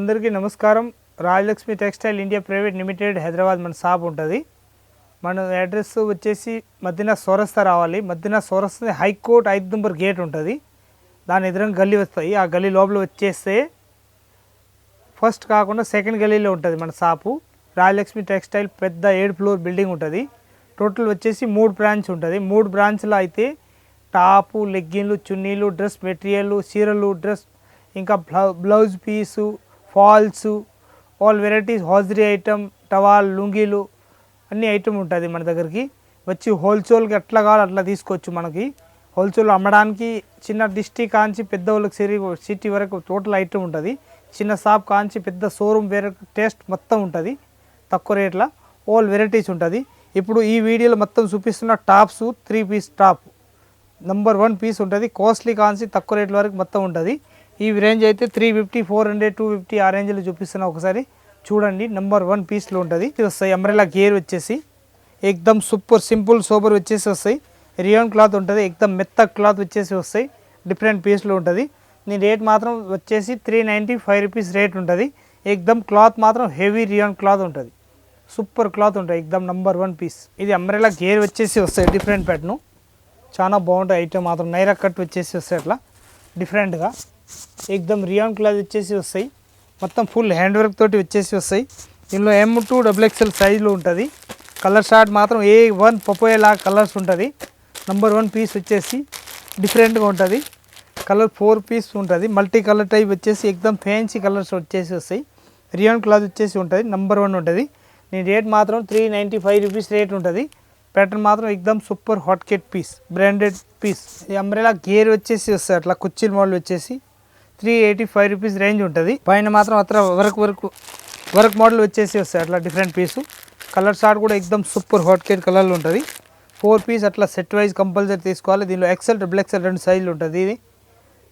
అందరికీ నమస్కారం. Rajalakshmi textile India private limited Hyderabad మన షాప్ ఉంటుంది. మన అడ్రస్ వచ్చేసి మధ్యన సోరస్తా రావాలి. మధ్యన సోరస్తా హైకోర్ట్ ఐదు నెంబర్ గేట్ ఉంటుంది. దాని ఎదురుగా గల్లీ వస్తాయి. ఆ గల్లీ లోపల వచ్చేస్తే ఫస్ట్ కాకుండా సెకండ్ గల్లీలో ఉంటుంది మన షాపు. రాజలక్ష్మి టెక్స్టైల్ పెద్ద ఏడు ఫ్లోర్ బిల్డింగ్ ఉంటుంది. టోటల్ వచ్చేసి మూడు బ్రాంచ్ ఉంటుంది. మూడు బ్రాంచ్లో అయితే టాపు లెగ్గిన్లు చున్నీలు డ్రెస్ మెటీరియల్ చీరలు డ్రెస్ ఇంకా బ్లౌ blouse piece falls all varieties హాజరీ item towel లుంగీలు అన్ని ఐటమ్ ఉంటుంది మన దగ్గరికి. వచ్చి హోల్సేల్కి ఎట్లా కావాలో అట్లా తీసుకోవచ్చు మనకి. హోల్సేల్ అమ్మడానికి చిన్న డిస్టిక్ కాంచి పెద్ద వాళ్ళకి సిరి సిటీ వరకు టోటల్ ఐటమ్ ఉంటుంది. చిన్న షాప్ కాంచి పెద్ద షోరూమ్ వేరే టేస్ట్ మొత్తం ఉంటుంది. తక్కువ రేట్ల ఆల్ వెరైటీస్ ఉంటుంది. ఇప్పుడు ఈ వీడియోలో మొత్తం చూపిస్తున్న tops three piece top. Number one piece ఉంటుంది. కాస్ట్లీ కాన్సి తక్కువ రేట్ల వరకు మొత్తం ఉంటుంది. ఈ రేంజ్ అయితే three fifty four hundred two fifty ఆ రేంజ్లో చూపిస్తున్నా ఒకసారి చూడండి. నెంబర్ వన్ పీస్లో ఉంటుంది. ఇది వస్తాయి అంబ్రెలా గేర్ వచ్చేసి. ఎక్దమ్ సూపర్ సింపుల్ సూపర్ వచ్చేసి వస్తాయి. రియాన్ క్లాత్ ఉంటుంది. ఎక్దమ్ మెత్త క్లాత్ వచ్చేసి వస్తాయి. డిఫరెంట్ పీస్లో ఉంటుంది. నీ రేట్ మాత్రం వచ్చేసి three ninety five rupees rate ఉంటుంది. ఎక్దమ్ క్లాత్ మాత్రం హెవీ రియాన్ క్లాత్ ఉంటుంది. సూపర్ క్లాత్ ఉంటుంది. ఎక్దమ్ నంబర్ వన్ పీస్ ఇది అంబ్రెలా గేర్ వచ్చేసి వస్తాయి. డిఫరెంట్ ప్యాటర్ను చాలా బాగుంటాయి. ఐటమ్ మాత్రం నైరా కట్ వచ్చేసి వస్తాయి అట్లా. డిఫరెంట్గా ఎక్దమ్ రియాన్ క్లాత్ వచ్చేసి వస్తాయి మొత్తం ఫుల్ హ్యాండ్ వర్క్ తోటి వచ్చేసి వస్తాయి దీనిలో ఎమ్ టూ డబుల్ ఎక్స్ఎల్ సైజులో ఉంటుంది కలర్ షార్ట్ మాత్రం ఏ వన్ పపోయేలా కలర్స్ ఉంటుంది నంబర్ వన్ పీస్ వచ్చేసి డిఫరెంట్గా ఉంటుంది కలర్ ఫోర్ పీస్ ఉంటుంది మల్టీ కలర్ టైప్ వచ్చేసి ఎక్దమ్ ఫ్యాన్సీ కలర్స్ వచ్చేసి వస్తాయి రియాన్ క్లాత్ వచ్చేసి ఉంటుంది నంబర్ వన్ ఉంటుంది నేను రేట్ మాత్రం three ninety five rupees rate ఉంటుంది ప్యాటర్న్ మాత్రం ఎక్దమ్ super hot cake piece branded piece ఈ అంబ్రెలా గేర్ వచ్చేసి వస్తాయి అట్లా కుర్చీల మోడల్ వచ్చేసి three eighty five rupees range ఉంటుంది. పైన మాత్రం అత్ర వర్క్ వర్క్ వర్క్ మోడల్ వచ్చేసి వస్తాయి. అట్లా డిఫరెంట్ పీసు కలర్ షార్ట్ కూడా ఎక్దమ్ సూపర్ హాట్ కేట్ కలర్లు ఉంటుంది. ఫోర్ పీస్ అట్లా సెట్ వైజ్ కంపల్సరీ తీసుకోవాలి. దీనిలో ఎక్సెల్ డబుల్ ఎక్సెల్ రెండు సైజులు ఉంటుంది ఇది.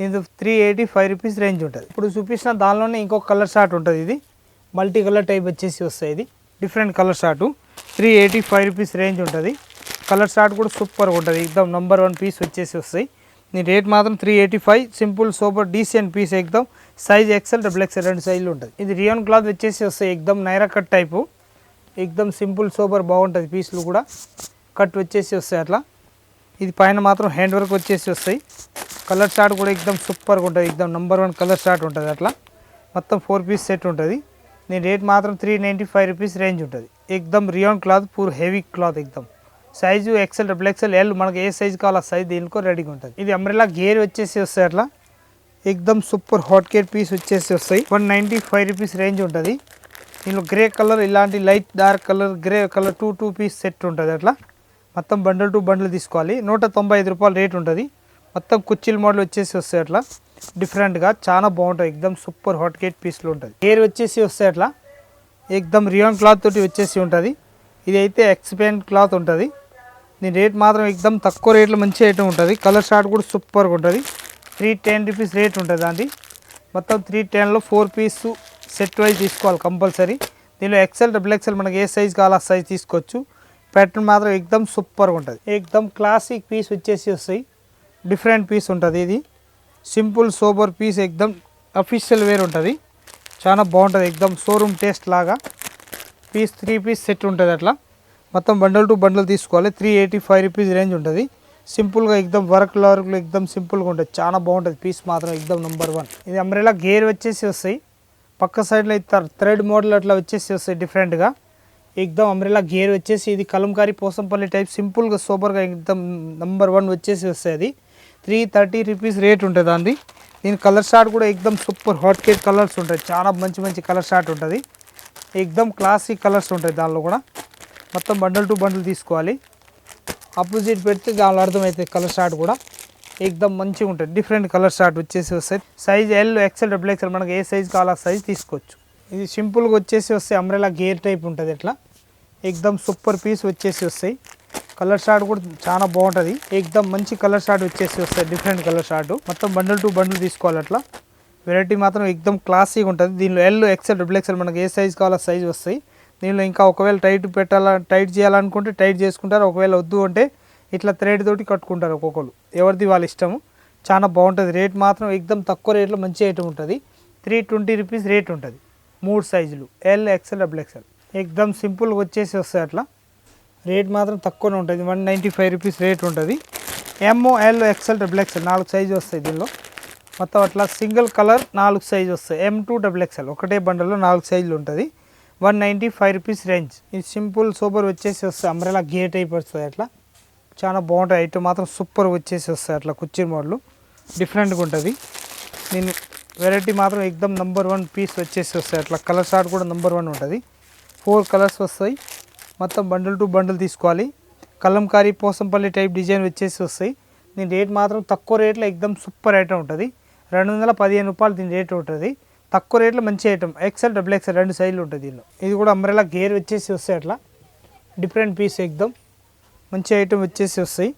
దీంతో three eighty five rupees range ఉంటుంది. ఇప్పుడు చూపించిన దానిలోనే ఇంకొక కలర్ షార్ట్ ఉంటుంది ఇది. మల్టీ కలర్ టైప్ వచ్చేసి వస్తాయి ఇది. Different colour short three eighty five rupees range ఉంటుంది. కలర్ షార్ట్ కూడా సూపర్గా ఉంటుంది. ఎక్దమ్ నంబర్ వన్ పీస్ వచ్చేసి వస్తాయి. దీని రేట్ మాత్రం three eighty five simple super decent piece ఎక్దమ్ size XL double XL రెండు సైజులు ఉంటుంది. ఇది రియాన్ క్లాత్ వచ్చేసి వస్తాయి ఎక్దమ్ నైరా కట్ టైపు ఎక్దమ్ సింపుల్ సూపర్ బాగుంటుంది పీసులు కూడా. కట్ వచ్చేసి వస్తాయి అట్లా. ఇది పైన మాత్రం హ్యాండ్ వర్క్ వచ్చేసి వస్తాయి. కలర్ షార్ట్ కూడా ఎక్దమ్ సూపర్గా ఉంటుంది. ఎక్దమ్ నెంబర్ వన్ కలర్ షార్ట్ ఉంటుంది అట్లా. మొత్తం ఫోర్ పీస్ సెట్ ఉంటుంది. దీని రేట్ మాత్రం three ninety five rupees range ఉంటుంది. ఎక్దమ్ rayon cloth pure heavy cloth ఎక్దమ్ size XL double XL L మనకి ఏ సైజు కావాలో సైజ్ దీనికో రెడీగా ఉంటుంది. ఇది అంబ్రెలా గేర్ వచ్చేసి వస్తాయి అట్లా. ఎక్దమ్ సూపర్ హాట్ కేర్ పీస్ వచ్చేసి వస్తాయి. One ninety five rupees range ఉంటుంది. దీనిలో గ్రే కలర్ ఇలాంటి light dark colour grey colour two two piece set ఉంటుంది అట్లా. మొత్తం బండల్ టు బండల్ తీసుకోవాలి. నూట తొంభై ఐదు రూపాయలు రేట్ ఉంటుంది. మొత్తం కుర్చీల మోడల్ వచ్చేసి వస్తాయి అట్లా. డిఫరెంట్గా చాలా బాగుంటుంది ఎక్దమ్ సూపర్ హాట్ కేట్ పీస్లో ఉంటుంది. గేర్ వచ్చేసి వస్తాయి అట్లా. ఎక్దమ్ రియాన్ క్లాత్ తోటి వచ్చేసి ఉంటుంది. ఇది అయితే ఎక్స్పెండ్ క్లాత్ ఉంటుంది. దీని రేట్ మాత్రం ఎక్దమ్ తక్కువ రేట్లో మంచి ఐటమ్ ఉంటుంది. కలర్ షార్ట్ కూడా సూపర్గా ఉంటుంది. త్రీ టెన్ రూపీస్ రేట్ ఉంటుంది దాన్ని మొత్తం త్రీ టెన్లో ఫోర్ పీస్ సెట్ వైజ్ తీసుకోవాలి కంపల్సరీ దీనిలో ఎక్సెల్ డబుల్ ఎక్సెల్ మనకి ఏ సైజ్ కావాలో ఆ సైజ్ తీసుకోవచ్చు. ప్యాటర్న్ మాత్రం ఎక్దమ్ సూపర్గా ఉంటుంది. ఎక్దమ్ క్లాసిక్ పీస్ వచ్చేసి వస్తాయి. డిఫరెంట్ పీస్ ఉంటుంది ఇది. సింపుల్ సోబర్ పీస్ ఎక్దమ్ అఫీషియల్ వేర్ ఉంటుంది. చాలా బాగుంటుంది ఎక్దమ్ షోరూమ్ టేస్ట్ లాగా. పీస్ త్రీ పీస్ సెట్ ఉంటుంది అట్లా. మొత్తం బండల్ టు బండల్ తీసుకోవాలి. Three eighty five rupees range ఉంటుంది. సింపుల్గా ఎక్దమ్ వర్క్ వర్క్లో ఎక్దమ్ సింపుల్గా ఉంటుంది. చాలా బాగుంటుంది. పీస్ మాత్రం ఎక్దమ్ నెంబర్ వన్ ఇది అంబ్రెలా గేర్ వచ్చేసి వస్తాయి. పక్క సైడ్లో ఇస్తారు థ్రెడ్ మోడల్ అట్లా వచ్చేసి వస్తాయి డిఫరెంట్గా ఎక్దమ్ అంబ్రెలా గేర్ వచ్చేసి ఇది కలంకారీ పోసంపల్లి టైప్ సింపుల్గా సూపర్గా ఎక్దమ్ నెంబర్ వన్ వచ్చేసి వస్తాయి అది. త్రీ థర్టీ రూపీస్ రేట్ ఉంటుంది అండి దీని కలర్ షార్ట్ కూడా ఎక్దమ్ సూపర్ హాట్ కేక్ కలర్స్ ఉంటాయి. చాలా మంచి మంచి కలర్ షార్ట్ ఉంటుంది. ఎక్దమ్ క్లాసిక్ కలర్స్ ఉంటాయి దానిలో కూడా. మొత్తం బండల్ టు బండల్ తీసుకోవాలి. ఆపోజిట్ పెడితే దానిలో అర్థమవుతుంది కలర్ షార్ట్ కూడా ఎక్దమ్ మంచిగా ఉంటుంది. డిఫరెంట్ కలర్ షార్ట్ వచ్చేసి వస్తాయి size L XL double XL మనకి ఏ సైజ్ కావాలో ఆ సైజ్ తీసుకోవచ్చు. ఇది సింపుల్గా వచ్చేసి వస్తాయి అంబ్రెలా గేర్ టైప్ ఉంటుంది ఇట్లా ఎక్దమ్ సూపర్ పీస్ వచ్చేసి వస్తాయి కలర్ షార్ట్ కూడా చాలా బాగుంటుంది. ఎక్దమ్ మంచి కలర్ షార్ట్ వచ్చేసి వస్తాయి డిఫరెంట్ కలర్ షార్ట్ మొత్తం బండిల్ టు బండిల్ తీసుకోవాలి అట్లా. వెరైటీ మాత్రం ఎక్దమ్ క్లాసీగా ఉంటుంది. దీనిలో ఎల్ ఎక్సెల్ డబుల్ ఎక్సెల్ మనకి ఏ సైజ్ కావాలో సైజ్ వస్తాయి దీనిలో ఇంకా ఒకవేళ టైట్ పెట్టాల టైట్ చేయాలనుకుంటే టైట్ చేసుకుంటారు ఒకవేళ వద్దు అంటే ఇట్లా థ్రెడ్ తోటి కట్టుకుంటారు ఒక్కొక్కరు. ఎవరిది వాళ్ళ ఇష్టము. చాలా బాగుంటుంది. రేట్ మాత్రం ఎక్దమ్ తక్కువ రేట్లో మంచి ఐటమ్ ఉంటుంది. త్రీ ట్వంటీ రూపీస్ రేట్ ఉంటుంది. మూడు సైజులు. ఎల్ ఎక్సెల్ డబుల్ ఎక్సెల్ ఎక్దమ్ సింపుల్గా వచ్చేసి వస్తాయి అట్లా. రేట్ మాత్రం తక్కువనే ఉంటుంది. One ninety five rupees rate ఉంటుంది. M L XL double XL నాలుగు సైజు వస్తాయి దీనిలో. మొత్తం అట్లా సింగిల్ కలర్ నాలుగు సైజు వస్తాయి. ఎం టూ డబుల్ ఎక్సెల్ ఒకటే బండల్లో నాలుగు సైజులు ఉంటుంది. One ninety five rupees range. ఇది సింపుల్ సూపర్ వచ్చేసి వస్తుంది అంబ్రెలా గేట్ అయిపోతుంది అట్లా. చాలా బాగుంటుంది ఐటమ్ మాత్రం సూపర్ వచ్చేసి వస్తుంది అట్లా కుర్చీ మోడల్. డిఫరెంట్గా ఉంటుంది. నేను వెరైటీ మాత్రం ఎక్దమ్ నెంబర్ వన్ పీస్ వచ్చేసి వస్తాయి అట్లా. కలర్ షార్ట్ కూడా నెంబర్ వన్ ఉంటుంది. ఫోర్ కలర్స్ వస్తాయి. మొత్తం బండిల్ టు బండిల్ తీసుకోవాలి. కలంకారీ పోసంపల్లి టైప్ డిజైన్ వచ్చేసి వస్తాయి. దీని రేట్ మాత్రం తక్కువ రేట్లో ఎక్దమ్ సూపర్ ఐటమ్ ఉంటుంది. రెండు వందల పదిహేను రూపాయలు దీని రేట్ ఉంటుంది. తక్కువ రేట్లో మంచి ఐటమ్ ఎక్సెల్ డబుల్ ఎక్సెల్ రెండు సైజులు ఉంటుంది దీనిలో. ఇది కూడా అంబ్రెలా గేర్ వచ్చేసి వస్తాయి అట్లా. డిఫరెంట్ పీస్ ఎక్దమ్ మంచి ఐటమ్ వచ్చేసి వస్తాయి.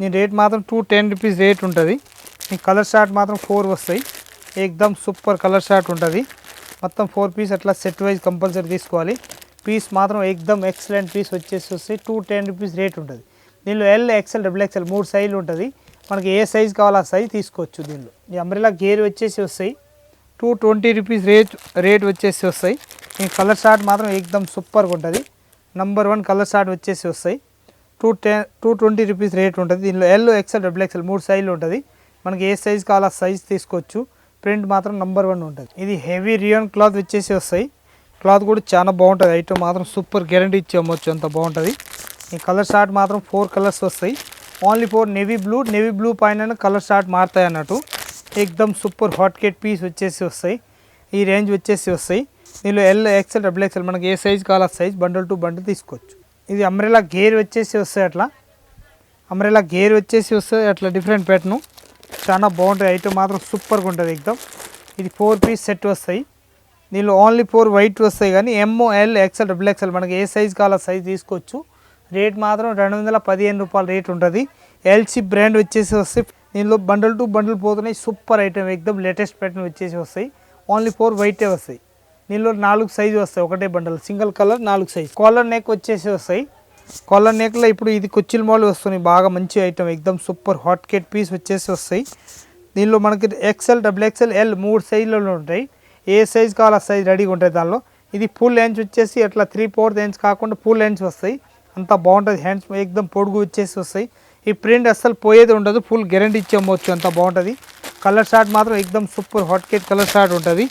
దీని రేట్ మాత్రం టూ టెన్ రూపీస్ రేట్ ఉంటుంది. ఈ కలర్ షార్ట్ మాత్రం ఫోర్ వస్తాయి. ఎక్దమ్ సూపర్ కలర్ షార్ట్ ఉంటుంది. మొత్తం ఫోర్ పీస్ అట్లా సెట్ వైజ్ కంపల్సరీ తీసుకోవాలి. పీస్ మాత్రం ఎక్దమ్ ఎక్సలెంట్ పీస్ వచ్చేసి వస్తాయి. టూ టెన్ రూపీస్ రేట్ ఉంటుంది. దీనిలో ఎల్ ఎక్సెల్ డబుల్ ఎక్సెల్ మూడు సైజులు ఉంటుంది. మనకి ఏ సైజ్ కావాలో ఆ సైజ్ తీసుకోవచ్చు దీనిలో. ఈ అంబ్రెలా గేర్ వచ్చేసి వస్తాయి. Two twenty rupees rate rate వచ్చేసి వస్తాయి. ఈ కలర్ షార్ట్ మాత్రం ఎక్దమ్ సూపర్గా ఉంటుంది. నంబర్ వన్ కలర్ షార్ట్ వచ్చేసి వస్తాయి. Two ten two twenty rupees rate ఉంటుంది. దీనిలో ఎల్ ఎక్సెల్ డబుల్ ఎక్సెల్ మూడు సైజులు ఉంటుంది. మనకి ఏ సైజ్ కావాలో ఆ సైజ్ తీసుకోవచ్చు. ప్రింట్ మాత్రం నంబర్ వన్ ఉంటుంది. ఇది హెవీ రియోన్ క్లాత్ వచ్చేసి వస్తాయి. క్లాత్ కూడా చాలా బాగుంటుంది. ఐటమ్ మాత్రం సూపర్ గ్యారంటీ ఇచ్చి అమ్మొచ్చు అంత బాగుంటుంది. ఈ కలర్ షార్ట్ మాత్రం ఫోర్ కలర్స్ వస్తాయి. Only four navy blue navy blue పైన కలర్ షార్ట్ మారుతాయి అన్నట్టు. ఎక్దమ్ సూపర్ హాట్ కేట్ పీస్ వచ్చేసి వస్తాయి. ఈ రేంజ్ వచ్చేసి వస్తాయి. దీనిలో ఎల్ ఎక్సెల్ డబుల్ ఎక్సెల్ మనకి ఏ సైజ్ కావాలో సైజ్ బండల్ టు బండల్ తీసుకోవచ్చు. ఇది అంబ్రెలా గేర్ వచ్చేసి వస్తాయి అట్లా. అంబ్రెలా గేర్ వచ్చేసి వస్తాయి అట్లా డిఫరెంట్ ప్యాటర్ను చాలా బాగుంటుంది ఐటమ్ మాత్రం సూపర్గా ఉంటుంది ఎక్దమ్ ఇది ఫోర్ పీస్ సెట్ వస్తాయి. దీనిలో ఓన్లీ ఫోర్ వైట్ వస్తాయి కానీ M L XL double XL మనకి ఏ సైజ్ కావాలో సైజ్ తీసుకోవచ్చు. రేట్ మాత్రం రెండు వందల పదిహేను రూపాయల రేట్ ఉంటుంది. ఎల్సీ బ్రాండ్ వచ్చేసి వస్తే దీనిలో బండల్ టు బండల్ పోతున్నాయి సూపర్ ఐటమ్ ఎక్దమ్ లేటెస్ట్ ప్యాటర్న్ వచ్చేసి వస్తాయి. ఓన్లీ ఫోర్ వైటే వస్తాయి. దీనిలో నాలుగు సైజు వస్తాయి. ఒకటే బండల్ సింగిల్ కలర్ నాలుగు సైజు కాలర్ నెక్ వచ్చేసి వస్తాయి. కాలర్ నెక్లో ఇప్పుడు ఇది కొచ్చిల్ మోడల్ వస్తున్నాయి బాగా మంచి ఐటమ్ ఎక్దమ్ సూపర్ హాట్ కేట్ పీస్ వచ్చేసి వస్తాయి. దీనిలో మనకి ఎక్సెల్ డబుల్ ఎక్సెల్ ఎల్ మూడు సైజులలో ఉంటాయి. ఏ సైజ్ కావాలో ఆ సైజ్ రెడీగా ఉంటాయి దానిలో. ఇది ఫుల్ లెన్స్ వచ్చేసి అట్లా త్రీ ఫోర్త్ లెన్స్ కాకుండా ఫుల్ లెన్స్ వస్తాయి. అంతా బాగుంటుంది హ్యాండ్స్ ఎక్దమ్ పొడుగు వచ్చేసి వస్తాయి. ఈ ప్రింట్ అస్సలు పోయేది ఉండదు. ఫుల్ గ్యారంటీ ఇచ్చి అమ్మవచ్చు అంత బాగుంటుంది. కలర్ షార్ట్ మాత్రం ఎక్దమ్ super hot cake colour shirt ఉంటుంది.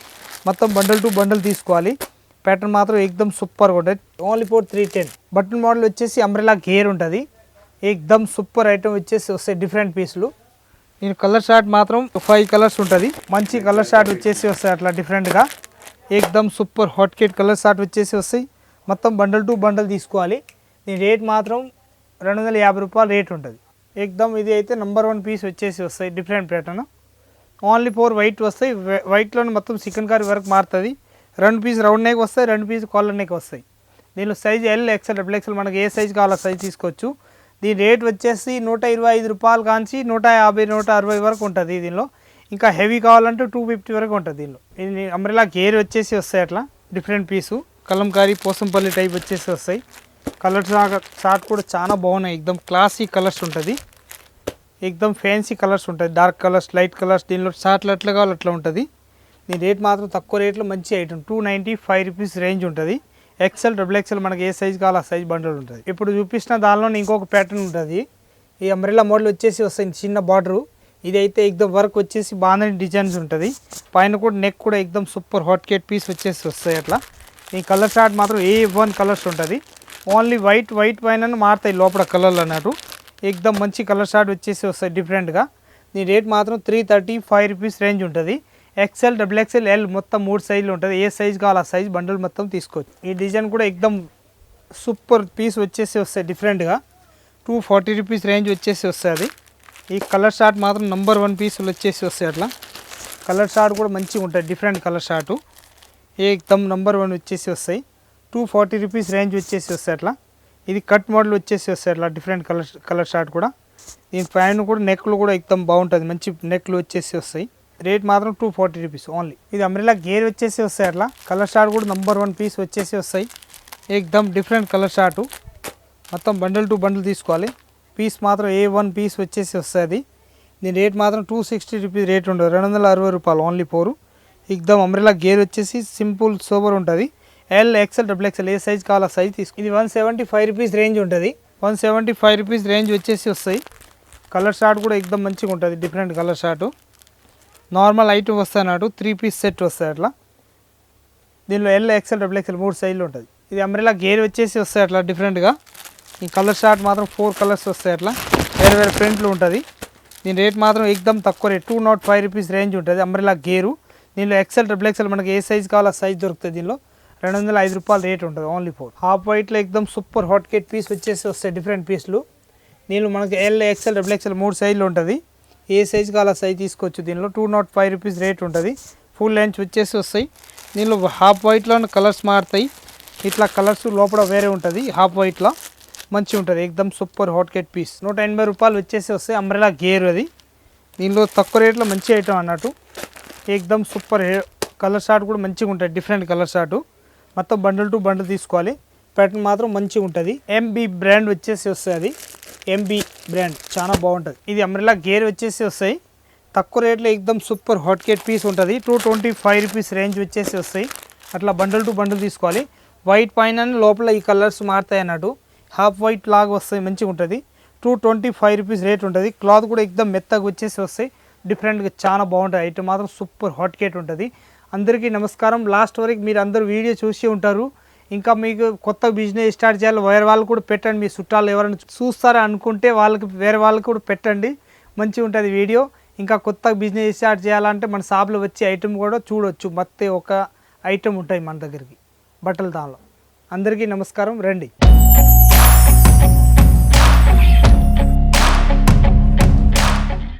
మొత్తం బండల్ టు బండల్ తీసుకోవాలి. ప్యాటర్న్ మాత్రం ఎక్దమ్ సూపర్గా ఉంటుంది. Only four three ten button model వచ్చేసి అంబ్రెలా గేర్ ఉంటుంది. ఎక్దమ్ సూపర్ ఐటమ్ వచ్చేసి వస్తాయి డిఫరెంట్ పీసులు నేను కలర్ షార్ట్ మాత్రం ఫైవ్ కలర్స్ ఉంటుంది. మంచి కలర్ షార్ట్ వచ్చేసి వస్తాయి అట్లా డిఫరెంట్గా ఎక్దమ్ super hot cake colour shirt వచ్చేసి వస్తాయి మొత్తం బండల్ టు బండల్ తీసుకోవాలి. దీని రేట్ మాత్రం రెండు వందల యాభై రూపాయలు రేట్ ఉంటుంది. ఎక్దమ్ ఇది అయితే నెంబర్ వన్ పీస్ వచ్చేసి వస్తాయి different pattern only four white వస్తాయి వైట్లో మొత్తం చికెన్ కర్రీ వరకు మారుతుంది. రెండు పీస్ రౌండ్ నెక్ వస్తాయి రెండు పీస్ కాలర్ నెక్ వస్తాయి. దీనిలో size L XL double XL మనకి ఏ సైజ్ కావాలో సైజ్ తీసుకోవచ్చు. దీని రేట్ వచ్చేసి నూట ఇరవై ఐదు రూపాయలు కాంచి నూట యాభై నూట అరవై వరకు ఉంటుంది దీనిలో. ఇంకా హెవీ కావాలంటే టూ ఫిఫ్టీ వరకు ఉంటుంది దీనిలో. ఇది అంబ్రెలా గేర్ వచ్చేసి వస్తాయి అట్లా different piece Kalamkari Pochampally type వచ్చేసి వస్తాయి. కలర్స్ షార్ట్ కూడా చాలా బాగున్నాయి. ఎక్దమ్ క్లాసీ కలర్స్ ఉంటుంది. ఎక్దమ్ ఫ్యాన్సీ కలర్స్ ఉంటాయి. డార్క్ కలర్స్ లైట్ కలర్స్ దీనిలో షార్ట్లు ఎట్లా కావాలి అట్లా ఉంటుంది. దీని రేట్ మాత్రం తక్కువ రేట్లో మంచి item two ninety five rupees range ఉంటుంది ఎక్సెల్ డబుల్ ఎక్సెల్ మనకి ఏ సైజ్ కావాలో ఆ సైజ్ బండల్ ఉంటుంది. ఇప్పుడు చూపించిన దానిలో ఇంకొక ప్యాటర్న్ ఉంటుంది. ఈ అంబ్రెల్లా మోడల్ వచ్చేసి వస్తాయి. చిన్న బార్డరు ఇది అయితే ఎక్దమ్ వర్క్ వచ్చేసి బాగానే డిజైన్స్ ఉంటుంది. పైన కూడా నెక్ కూడా ఎక్దమ్ సూపర్ హాట్ కేట్ పీస్ వచ్చేసి వస్తాయి అట్లా. ఈ కలర్ షార్ట్ మాత్రం ఏ వన్ కలర్స్ ఉంటుంది. ఓన్లీ వైట్ వైట్ పైన మారుతాయి లోపల కలర్లు అన్నట్టు. ఎక్దమ్ మంచి కలర్ షార్ట్ వచ్చేసి వస్తాయి డిఫరెంట్గా. దీని రేట్ మాత్రం three thirty five rupees range ఉంటుంది. ఎక్సెల్ డబుల్ ఎక్సెల్ ఎల్ మొత్తం మూడు సైజులు ఉంటుంది. ఏ సైజ్ కావాలి ఆ సైజ్ బండిల్ మొత్తం తీసుకోవచ్చు. ఈ డిజైన్ కూడా ఎక్దమ్ సూపర్ పీస్ వచ్చేసి వస్తాయి డిఫరెంట్గా టూ ఫార్టీ రూపీస్ రేంజ్ వచ్చేసి వస్తుంది ఈ కలర్ షార్ట్ మాత్రం నంబర్ వన్ పీసులు వచ్చేసి వస్తాయి అట్లా. కలర్ షార్ట్ కూడా మంచిగా ఉంటుంది డిఫరెంట్ కలర్ షార్టు ఏకదమ్ నంబర్ వన్ వచ్చేసి వస్తాయి. టూ ఫార్టీ రూపీస్ రేంజ్ వచ్చేసి వస్తాయి అట్లా. ఇది కట్ మోడల్ వచ్చేసి వస్తాయి అట్లా డిఫరెంట్ కలర్ కలర్ షార్ట్ కూడా. దీని పైన కూడా నెక్లు కూడా ఎక్దమ్ బాగుంటుంది మంచి నెక్లు వచ్చేసి వస్తాయి. రేట్ మాత్రం టూ ఫార్టీ రూపీస్ ఓన్లీ ఇది అమ్రిలా గేర్ వచ్చేసి వస్తాయి అట్లా. కలర్ షార్ట్ కూడా నంబర్ వన్ పీస్ వచ్చేసి వస్తాయి. ఎక్దమ్ డిఫరెంట్ కలర్ షార్టు మొత్తం బండిల్ టు బండిల్ తీసుకోవాలి. పీస్ మాత్రం ఏ వన్ పీస్ వచ్చేసి వస్తుంది దీని రేట్ మాత్రం టూ సిక్స్టీ రూపీస్ రేట్ ఉండదు. రెండు వందల అరవై రూపాయలు ఓన్లీ ఫోరు ఎక్దమ్ అమ్రెలా గేర్ వచ్చేసి సింపుల్ సూపర్ ఉంటుంది. ఎల్ ఎక్సెల్ డబుల్ ఎక్సెల్ ఏ సైజ్ కావాల సైజ్ తీసుకు. ఇది one seventy five rupees range ఉంటుంది. One seventy five rupees range వచ్చేసి వస్తాయి. కలర్ షార్ట్ కూడా ఎక్దమ్ మంచిగా ఉంటుంది. Different colour shirt normal item వస్తాయి అన్నట్టు. త్రీ పీస్ సెట్ వస్తాయి అట్లా. దీనిలో ఎల్ ఎక్సెల్ డబుల్ ఎక్సెల్ మూడు సైజులు ఉంటుంది. ఇది అంబ్రెలా గేర్ వచ్చేసి వస్తాయి అట్లా డిఫరెంట్గా ఈ కలర్ షార్ట్ మాత్రం ఫోర్ కలర్స్ వస్తాయి అట్లా. వేరే వేరే ప్రింట్లు ఉంటుంది. దీని రేట్ మాత్రం ఎక్దమ్ తక్కువ rate two naught five rupees range ఉంటుంది అంబ్రెలా గేరు దీనిలో ఎక్సెల్ డబుల్ ఎక్సెల్ మనకి ఏ సైజ్ కావాలో సైజ్ దొరుకుతుంది దీనిలో. రెండు వందల ఐదు రూపాయలు రేట్ ఉంటుంది ఓన్లీ ఫోర్. హాఫ్ వైట్లో ఎక్దమ్ సూపర్ హాట్ కేట్ పీస్ వచ్చేసి వస్తాయి డిఫరెంట్ పీస్లు. నీళ్ళు మనకి ఎల్ ఎక్సెల్ డబుల్ ఎక్సెల్ మూడు సైజులు ఉంటుంది. ఏ సైజ్ కావాలో సైజ్ తీసుకోవచ్చు దీనిలో. Two naught five rupees rate ఉంటుంది. ఫుల్ లెంచ్ వచ్చేసి వస్తాయి. దీనిలో హాఫ్ వైట్లో కలర్స్ మారుతాయి. ఇట్లా కలర్స్ లోపల వేరే ఉంటుంది. హాఫ్ వైట్లో మంచిగా ఉంటుంది. ఎక్దమ్ సూపర్ హాట్ కేట్ పీస్. నూట ఎనభై రూపాయలు వచ్చేసి వస్తాయి. అంబ్రెలా గేర్ అది. దీనిలో తక్కువ రేట్లో మంచి ఐటమ్ అన్నట్టు. ఎక్దమ్ సూపర్ కలర్ షార్ట్ కూడా మంచిగా ఉంటుంది డిఫరెంట్ కలర్ షార్ట్ మొత్తం బండిల్ టు బండిల్ తీసుకోవాలి. ప్యాటర్న్ మాత్రం మంచిగా ఉంటుంది. ఎంబీ బ్రాండ్ వచ్చేసి వస్తుంది ఎంబీ బ్రాండ్ చాలా బాగుంటుంది. ఇది అంబ్రెలా గేర్ వచ్చేసి వస్తాయి. తక్కువ రేట్లో ఎక్దమ్ సూపర్ హాట్ కేట్ పీస్ ఉంటుంది. Two twenty five rupees range వచ్చేసి వస్తాయి. అట్లా బండిల్ టు బండిల్ తీసుకోవాలి. వైట్ పైన లోపల ఈ కలర్స్ మారుతాయి అన్నట్టు. హాఫ్ వైట్ లాగా వస్తాయి మంచిగా ఉంటుంది. Two twenty five rupees rate ఉంటుంది. క్లాత్ కూడా ఎక్దమ్ మెత్తగా వచ్చేసి వస్తాయి. డిఫరెంట్గా చాలా బాగుంటుంది ఐటమ్ మాత్రం సూపర్ హాట్ కేట్ ఉంటుంది. అందరికీ నమస్కారం. లాస్ట్ వరకు మీరు అందరూ వీడియో చూసి ఉంటారు. ఇంకా మీకు కొత్త బిజినెస్ స్టార్ట్ చేయాలి వేరే వాళ్ళు కూడా పెట్టండి. మీ చుట్టాలు ఎవరైనా చూస్తారా అనుకుంటే వాళ్ళకి వేరే వాళ్ళకి కూడా పెట్టండి. మంచిగా ఉంటుంది వీడియో. ఇంకా కొత్త బిజినెస్ స్టార్ట్ చేయాలంటే మన షాప్లో వచ్చే ఐటెం కూడా చూడొచ్చు. మొత్తం ఒక ఐటెం ఉంటాయి మన దగ్గరికి బట్టల దానిలో. అందరికీ నమస్కారం. రండి.